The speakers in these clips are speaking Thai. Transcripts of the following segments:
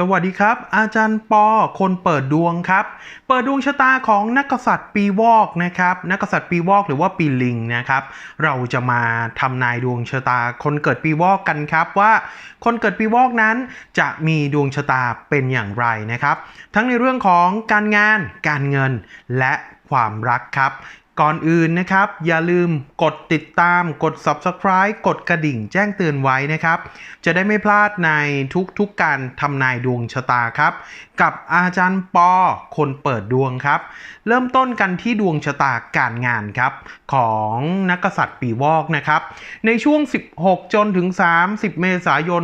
สวัสดีครับ อาจารย์ปอคนเปิดดวงครับ เปิดดวงชะตาของนักกษัตริย์ปีวอกนะครับ นักกษัตริย์ปีวอกหรือว่าปีลิงนะครับ เราจะมาทำนายดวงชะตาคนเกิดปีวอกกันครับว่า คนเกิดปีวอกนั้นจะมีดวงชะตาเป็นอย่างไรนะครับ ทั้งในเรื่องของการงานการเงินและความรักครับ ก่อนอื่นนะครับ อย่าลืมกดติดตามกด subscribe กดกระดิ่งแจ้งเตือนไว้นะครับ จะได้ไม่พลาดในทุกๆการทำนายดวงชะตาครับ กับอาจารย์ปอคนเปิดดวงครับ เริ่มต้นกันที่ดวงชะตาการงานครับ ของนักกษัตริย์ปีวอกนะครับ ในช่วง 16 จนถึง 30 เมษายน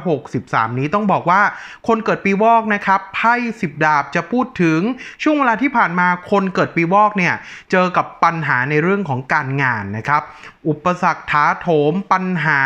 2563 นี้ต้องบอกว่าคนเกิดปีวอกนะครับไพ่สิบดาบจะพูดถึงช่วงเวลาที่ผ่านมาคนเกิดปีวอกเนี่ยเจอกับปัญหาในเรื่องของการงานนะครับ อุปสรรคท้าโถมปัญหา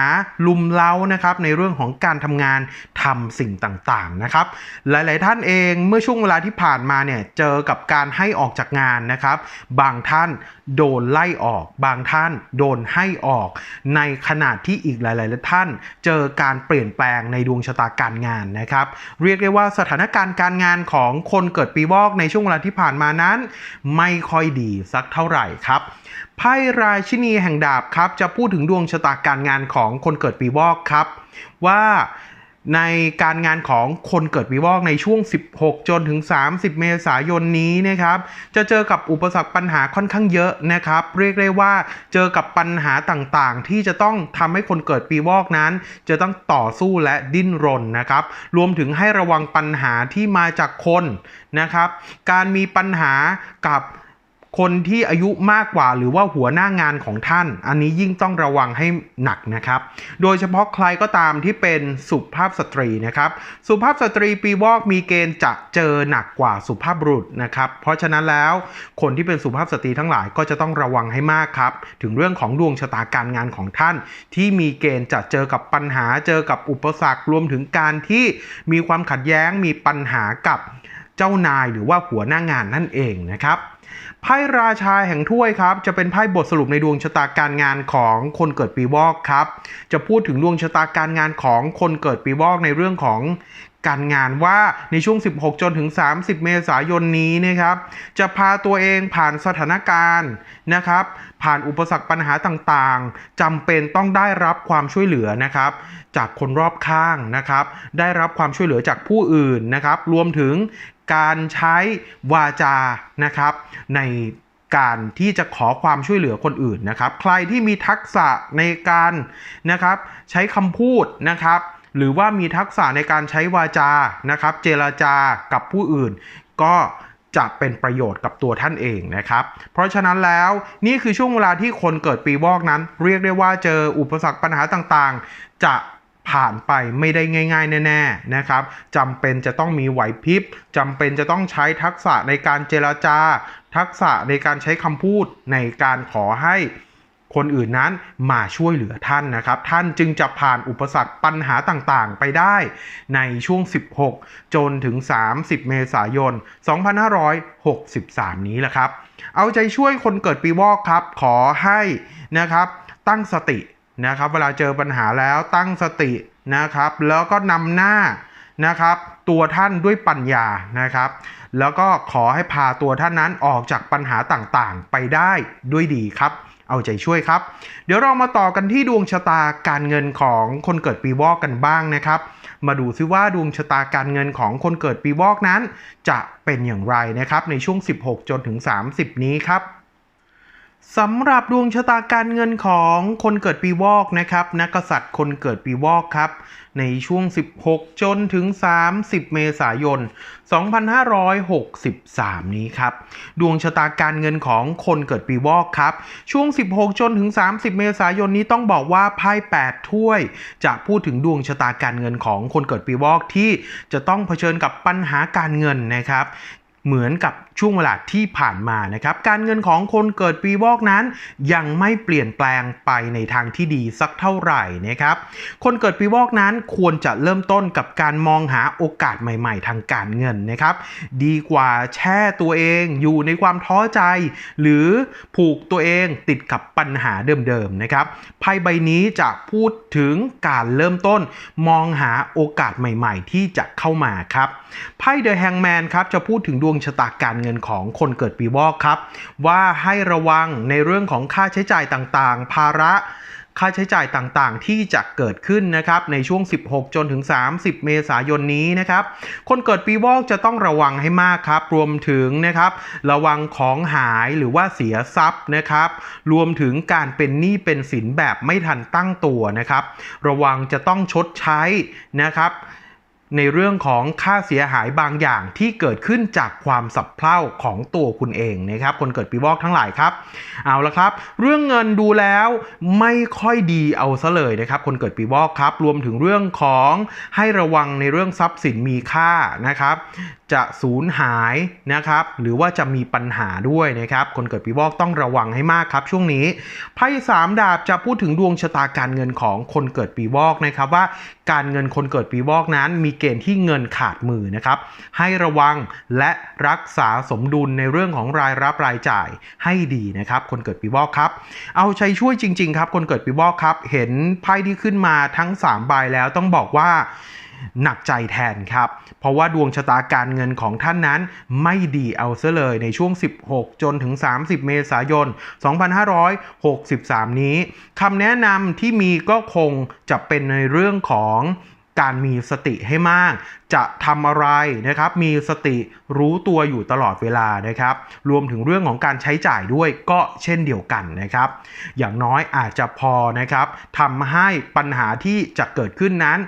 ลุมเล้านะครับในเรื่องของการทำงานทำสิ่งต่างๆนะครับ หลายๆท่านเองเมื่อช่วงเวลาที่ผ่านมาเนี่ยเจอกับการให้ออกจากงานนะครับ บางท่านโดนไล่ออก บางท่านโดนให้ออก ในขณะที่อีกหลายๆท่าน เจอการเปลี่ยนแปลงในดวงชะตาการงานนะครับ เรียกได้ว่าสถานการณ์การงานของคนเกิดปีวอกในช่วงเวลาที่ผ่านมานั้น ไม่ค่อยดีสักเท่าไหร่ครับ ไพ่ราชินีแห่งดาบครับ จะพูดถึงดวงชะตาการงานของคนเกิดปีวอกครับ ว่าในการงานของคนเกิดปีวอกในช่วง 16 จนถึง 30 เมษายนนี้นะครับ จะเจอกับอุปสรรคปัญหาค่อนข้างเยอะนะครับ เรียกได้ว่าเจอกับปัญหาต่างๆ ที่จะต้องทำให้คนเกิดปีวอกนั้น จะต้องต่อสู้และดิ้นรนนะครับ รวมถึงให้ระวังปัญหาที่มาจากคนนะครับ การมีปัญหากับ คนที่อายุมากกว่าหรือว่าหัวหน้างานของท่าน อันนี้ยิ่งต้องระวังให้หนักนะครับ โดยเฉพาะใครก็ตามที่เป็นสุภาพสตรีนะครับ สุภาพสตรีปีวอกมีเกณฑ์จะเจอหนักกว่าสุภาพบุรุษนะครับ เพราะฉะนั้นแล้วคนที่เป็นสุภาพสตรีทั้งหลายก็จะต้องระวังให้มากครับ ถึงเรื่องของดวงชะตาการงานของท่าน ที่มีเกณฑ์จะเจอกับปัญหาเจอกับอุปสรรครวมถึงการที่มีความขัดแย้งมีปัญหากับเจ้านายหรือว่าหัวหน้างานนั่นเองนะครับ ไพ่ราชาแห่งถ้วยครับ จะเป็นไพ่บทสรุปในดวงชะตาการงานของคนเกิดปีวอกครับ จะพูดถึงดวงชะตาการงานของคนเกิดปีวอกในเรื่องของการงานว่าในช่วง 16 จนถึง 30 เมษายนนี้นะครับ จะพาตัวเองผ่านสถานการณ์นะครับ ผ่านอุปสรรคปัญหาต่างๆจำเป็นต้องได้รับความช่วยเหลือนะครับ จากคนรอบข้างนะครับ ได้รับความช่วยเหลือจากผู้อื่นนะครับ รวมถึง การใช้วาจานะครับ ในการที่จะขอความช่วยเหลือคนอื่นนะครับ ใครที่มีทักษะในการนะครับ ใช้คำพูดนะครับ หรือว่ามีทักษะในการใช้วาจานะครับ เจรจากับผู้อื่น ก็จะเป็นประโยชน์กับตัวท่านเองนะครับ เพราะฉะนั้นแล้วนี่คือช่วงเวลาที่คนเกิดปีวอกนั้น เรียกได้ว่าเจออุปสรรคปัญหาต่างๆ จะ ผ่านไปไม่ได้ง่าย ๆ แน่ๆนะครับจำเป็นจะต้องมีไหวพริบจำเป็นจะต้องใช้ทักษะในการเจรจา ทักษะในการใช้คำพูดในการขอให้คนอื่นนั้นมาช่วยเหลือท่านนะครับ ท่านจึงจะผ่านอุปสรรคปัญหาต่างๆ ไปได้ในช่วง 16 จนถึง 30 เมษายน 2563 นี้แหละครับ เอาใจช่วยคนเกิดปีวอกครับ ขอให้นะครับตั้งสติ นะครับเวลาเจอปัญหาแล้วตั้งสตินะครับ แล้วก็นำหน้านะครับ ตัวท่านด้วยปัญญานะครับ แล้วก็ขอให้พาตัวท่านนั้นออกจากปัญหาต่างๆ ไปได้ด้วยดีครับเอาใจช่วยครับ เดี๋ยวเรามาต่อกันที่ดวงชะตาการเงินของคนเกิดปีวอกกันบ้างนะครับ มาดูซิว่าดวงชะตาการเงินของคนเกิดปีวอกนั้น จะเป็นอย่างไรนะครับในช่วง 16 จนถึง 30 นี้ครับ สำหรับดวงชะตาการเงินของคนเกิดปีวอกนะครับนักษัตริย์คนเกิดปีวอกครับ ในช่วง 16 จนถึง 30 เมษายน 2563 นี้ครับ ดวงชะตาการเงินของคนเกิดปีวอกครับ ช่วง 16 จนถึง 30 เมษายนนี้ต้องบอกว่าไพ่8ถ้วย จะพูดถึงดวงชะตาการเงินของคนเกิดปีวอกที่จะต้องเผชิญกับปัญหาการเงินนะครับ เหมือนกับ ช่วงเวลาที่ผ่านมานะครับ การเงินของคนเกิดปีวอกนั้น ยังไม่เปลี่ยนแปลงไปในทางที่ดีสักเท่าไหร่นะครับ คนเกิดปีวอกนั้นควรจะเริ่มต้นกับการมองหาโอกาสใหม่ ๆ ทางการเงินนะครับ ดีกว่าแช่ตัวเองอยู่ในความท้อใจ หรือผูกตัวเองติดกับปัญหาเดิมๆนะครับไพ่ใบนี้จะพูดถึงการเริ่มต้น มองหาโอกาสใหม่ ๆ ที่จะเข้ามาครับไพ่เดอะแฮงแมนครับจะพูดถึงดวงชะตาการเงินของคนเกิดปีวอกครับ ว่าให้ระวังในเรื่องของค่าใช้จ่ายต่างๆ ภาระค่าใช้จ่ายต่างๆ ที่จะเกิดขึ้นนะครับในช่วง 16 จนถึง 30 เมษายนนี้นะครับ คนเกิดปีวอกจะต้องระวังให้มากครับ รวมถึงนะครับ ระวังของหายหรือว่าเสียทรัพย์นะครับ รวมถึงการเป็นหนี้เป็นสินแบบไม่ทันตั้งตัวนะครับ ระวังจะต้องชดใช้นะครับ ในเรื่องของค่าเสียหายบางอย่างที่เกิดขึ้นจากความสับเพร่าของตัวคุณเองนะครับ คนเกิดปีวอกทั้งหลายครับ เอาละครับ เรื่องเงินดูแล้วไม่ค่อยดีเอาซะเลยนะครับ คนเกิดปีวอกครับ รวมถึงเรื่องของให้ระวังในเรื่องทรัพย์สินมีค่านะครับ จะสูญหายนะครับ หรือว่าจะมีปัญหาด้วยนะครับ คนเกิดปีวอกต้องระวังให้มากครับ ช่วงนี้ไพ่สามดาบจะพูดถึงดวงชะตาการเงินของคนเกิดปีวอกนะครับว่าการเงินคนเกิดปีวอกนั้นมีเกณฑ์ที่เงินขาดมือนะครับ ให้ระวังและรักษาสมดุลในเรื่องของรายรับรายจ่ายให้ดีนะครับ คนเกิดปีวอกครับ เอาใจช่วยจริง ๆ ครับ คนเกิดปีวอกครับ เห็นไพ่ที่ขึ้นมาทั้ง 3 ใบแล้วต้องบอกว่า หนักใจแทนครับ เพราะว่าดวงชะตาการเงินของท่านนั้นไม่ดีเอาซะเลยในช่วง 16 จนถึง 30 เมษายน 2563 นี้คำแนะนำที่มีก็คงจะเป็นในเรื่องของ การมีสติให้มาก จะทำอะไรนะครับ มีสติรู้ตัวอยู่ตลอดเวลานะครับ รวมถึงเรื่องของการใช้จ่ายด้วยก็เช่นเดียวกันนะครับ อย่างน้อยอาจจะพอนะครับทำให้ปัญหาที่จะเกิดขึ้นนั้น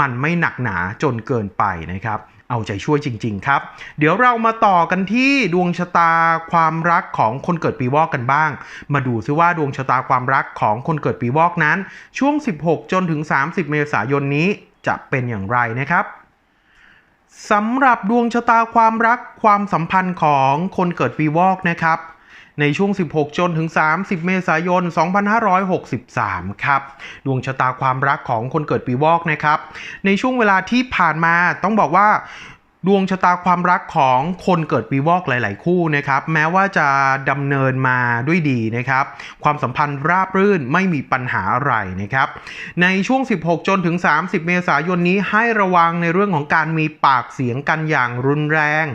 มันไม่หนักหนาจนเกินไปนะครับเอาใจช่วยจริง ๆ ครับ เดี๋ยวเรามาต่อกันที่ดวงชะตาความรักของคนเกิดปีวอกกันบ้าง มาดูซิว่าดวงชะตาความรักของคนเกิดปีวอกนั้น ช่วง 16 จนถึง 30 เมษายนนี้ จะเป็นอย่างไรนะครับสำหรับดวงชะตาความรักความสัมพันธ์ของคนเกิดปีวอกนะครับ ในช่วง 16 จนถึง 30 เมษายน 2563 ครับ ดวงชะตาความรักของคนเกิดปีวอกนะครับ ในช่วงเวลาที่ผ่านมาต้องบอกว่า ดวงชะตาความรักของคนเกิดปีวอกหลาย ๆ คู่นะครับ แม้ว่าจะดำเนินมาด้วยดีนะครับ ความสัมพันธ์ราบรื่นไม่มีปัญหาอะไรนะครับ ในช่วง 16 จนถึง 30 เมษายนนี้ให้ระวังในเรื่องของการมีปากเสียงกันอย่างรุนแรง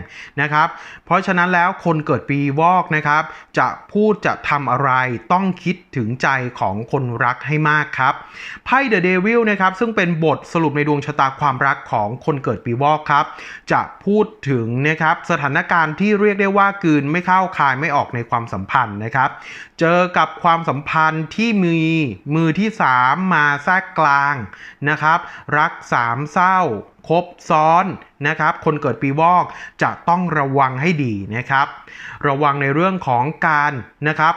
นะครับ เพราะฉะนั้นแล้วคนเกิดปีวอกนะครับ จะพูดจะทำอะไรต้องคิดถึงใจของคนรักให้มากครับไพ่เดอะเดวิลนะครับซึ่งเป็นบทสรุปในดวงชะตาความรักของคนเกิดปีวอกครับจะพูดถึงนะครับสถานการณ์ที่เรียกได้ว่ากืนไม่เข้าคายไม่ออกในความสัมพันธ์นะครับ เจอกับความสัมพันธ์ที่มีมือที่ 3 มาแทรกกลางนะครับ รักสามเศร้าครบซ้อนนะครับคนเกิดปีวอกจะต้องระวังให้ดีนะครับ ระวังในเรื่องของการนะครับ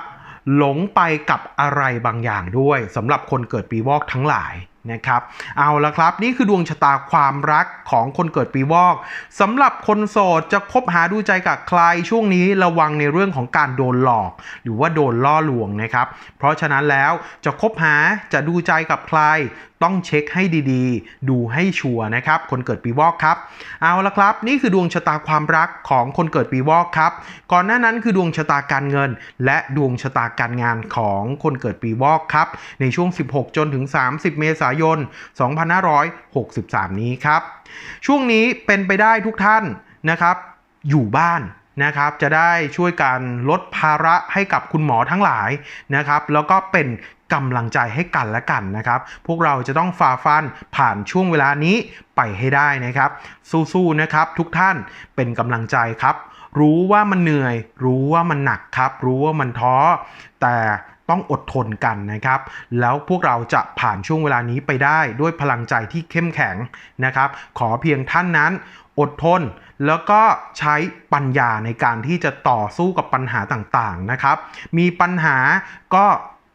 หลงไปกับอะไรบางอย่างด้วยสำหรับคนเกิดปีวอกทั้งหลาย นะครับเอาละครับนี่คือดวงชะตาความรักของคนเกิดปีวอกสำหรับคนโสดจะคบหาดูใจกับใครช่วงนี้ระวังในเรื่องของการโดนหลอก หรือว่าโดนล่อลวงนะครับเพราะฉะนั้นแล้วจะคบหาจะดูใจกับใคร ต้องเช็คให้ดีๆ ดูให้ชัวร์นะครับคนเกิดปีวอกครับเอาละครับ นี่คือดวงชะตาความรักของคนเกิดปีวอกครับก่อนหน้านั้นคือดวงชะตาการเงิน และดวงชะตาการงานของคนเกิดปีวอกครับในช่วง 16 จนถึง 30 เมษายน2563 นี้ครับ ช่วงนี้เป็นไปได้ทุกท่านนะครับอยู่บ้านนะครับจะได้ช่วยกันลดภาระให้กับคุณหมอทั้งหลายนะครับ แล้วก็เป็นกำลังใจให้กันและกันนะครับ พวกเราจะต้องฝ่าฟันผ่านช่วงเวลานี้ไปให้ได้นะครับ สู้ๆนะครับ ทุกท่านเป็นกำลังใจครับ รู้ว่ามันเหนื่อย รู้ว่ามันหนักครับ รู้ว่ามันท้อ แต่ ต้องอดทนกันนะครับ แล้วพวกเราจะผ่านช่วงเวลานี้ไปได้ด้วยพลังใจที่เข้มแข็งนะครับ ขอเพียงท่านนั้นอดทน แล้วก็ใช้ปัญญาในการที่จะต่อสู้กับปัญหาต่างๆนะครับ มีปัญหาก็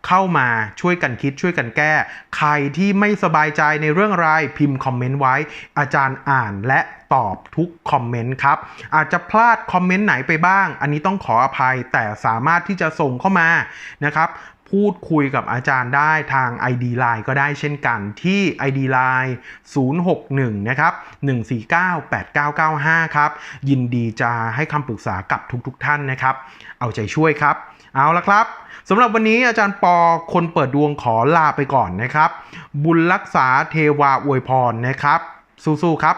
เข้ามาช่วยกันคิดช่วยกันแก้ ใครที่ไม่สบายใจในเรื่องอะไรพิมพ์คอมเมนต์ไว้ อาจารย์อ่านและตอบทุกคอมเมนต์ครับ อาจจะพลาดคอมเมนต์ไหนไปบ้าง อันนี้ต้องขออภัยแต่สามารถที่จะส่งเข้ามานะครับพูดคุยกับอาจารย์ได้ทาง ID Line ก็ได้เช่นกันที่ ID Line 061 นะครับ 1498995 ครับ ยินดีจะให้คำปรึกษากับทุกๆทท่านนะครับ เอาใจช่วยครับ เอาละครับสำหรับวันนี้อาจารย์ปอคนเปิดดวงขอลาไปก่อนนะครับ บุญรักษาเทวาอวยพรนะครับ สู้ๆครับ